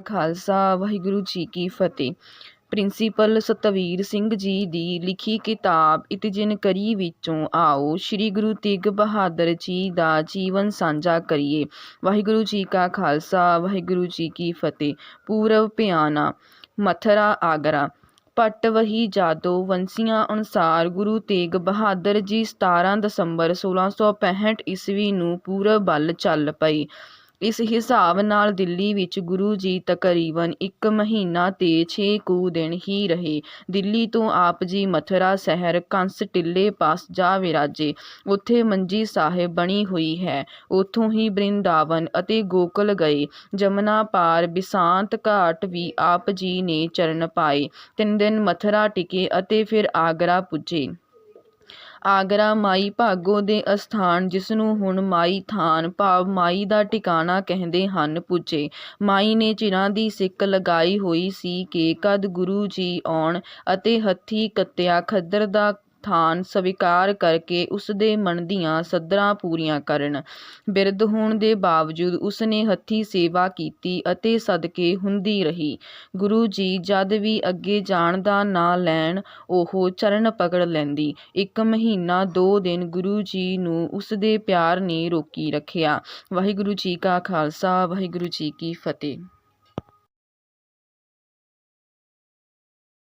ਖਾਲਸਾ, ਵਾਹਿਗੁਰੂ ਜੀ ਕੀ ਫਤਿਹ। Principal Satveer Singh ji ਦੀ ਲਿਖੀ ਕਿਤਾਬ ਇਤਿਜਨ ਕਰੀ ਵਿੱਚੋਂ ਆਓ, ਸ੍ਰੀ ਗੁਰੂ ਤੇਗ ਬਹਾਦਰ ਜੀ ਦਾ ਜੀਵਨ ਸਾਂਝਾ ਕਰੀਏ। ਵਾਹਿਗੁਰੂ ਜੀ ਕਾ ਖਾਲਸਾ, ਵਾਹਿਗੁਰੂ ਜੀ ਕੀ ਫਤਿਹ। ਪੂਰਵ ਪਿਆਨਾ ਮਥਰਾ, ਆਗਰਾ। ਭੱਟ ਵਹੀ ਜਾਦੋ ਵੰਸੀਆਂ ਅਨੁਸਾਰ ਗੁਰੂ ਤੇਗ ਬਹਾਦਰ ਜੀ 17 ਦਸੰਬਰ 1665 ਈਸਵੀ ਨੂੰ ਪੂਰਬ ਵੱਲ ਚੱਲ ਪਏ। ਇਸ ਹਿਸਾਬ ਨਾਲ ਦਿੱਲੀ ਵਿੱਚ ਗੁਰੂ ਜੀ ਤਕਰੀਬਨ ਇੱਕ ਮਹੀਨਾ ਤੇ ਛੇ ਕੁ ਦਿਨ ਹੀ ਰਹੇ। ਦਿੱਲੀ ਤੋਂ ਆਪ ਜੀ ਮਥੁਰਾ ਸ਼ਹਿਰ ਕੰਸ ਟਿੱਲੇ ਪਾਸ ਜਾ ਵਿਰਾਜੇ ਉੱਥੇ ਮੰਜੀ ਸਾਹਿਬ ਬਣੀ ਹੋਈ ਹੈ। ਉੱਥੋਂ ਹੀ ਬ੍ਰਿੰਦਾਵਨ ਅਤੇ ਗੋਕਲ ਗਏ। ਜਮਨਾ ਪਾਰ ਬਿਸਾਂਤ ਘਾਟ ਵੀ ਆਪ ਜੀ ਨੇ ਚਰਨ ਪਾਏ। ਤਿੰਨ ਦਿਨ ਮਥੁਰਾ ਟਿਕੇ ਅਤੇ ਫਿਰ ਆਗਰਾ ਪੁੱਜੇ। ਆਗਰਾ ਮਾਈ ਭਾਗੋ ਦੇ ਅਸਥਾਨ, ਜਿਸਨੂੰ ਹੁਣ ਮਾਈ ਥਾਨ, ਭਾਵ ਮਾਈ ਦਾ ਟਿਕਾਣਾ ਕਹਿੰਦੇ ਹਨ, ਪੁੱਜੇ। ਮਾਈ ਨੇ ਚਿਰਾਂ ਦੀ ਸਿੱਕ ਲਗਾਈ ਹੋਈ ਸੀ ਕਿ ਕਦ ਗੁਰੂ ਜੀ ਆਉਣ ਅਤੇ ਹੱਥੀਂ ਕੱਤਿਆ ਖੱਦਰ ਦਾ ਥਾਨ ਸਵੀਕਾਰ ਕਰਕੇ ਉਸ ਦੇ ਮਨ ਦੀਆਂ ਸੱਧਰਾਂ ਪੂਰੀਆਂ ਕਰਨ। ਬਿਰਧ ਹੋਣ ਦੇ ਬਾਵਜੂਦ ਉਸ ਨੇ ਹੱਥੀਂ ਸੇਵਾ ਕੀਤੀ ਅਤੇ ਸਦਕੇ ਹੁੰਦੀ ਰਹੀ। ਗੁਰੂ ਜੀ ਜਦ ਵੀ ਅੱਗੇ ਜਾਣ ਦਾ ਨਾਂ ਲੈਣ, ਉਹ ਚਰਨ ਪਕੜ ਲੈਂਦੀ। ਇੱਕ ਮਹੀਨਾ ਦੋ ਦਿਨ ਗੁਰੂ ਜੀ ਨੂੰ ਉਸ ਦੇ ਪਿਆਰ ਨੇ ਰੋਕੀ ਰੱਖਿਆ। ਵਾਹਿਗੁਰੂ ਜੀ ਕਾ ਖਾਲਸਾ, ਵਾਹਿਗੁਰੂ ਜੀ ਕੀ ਫਤਿਹ।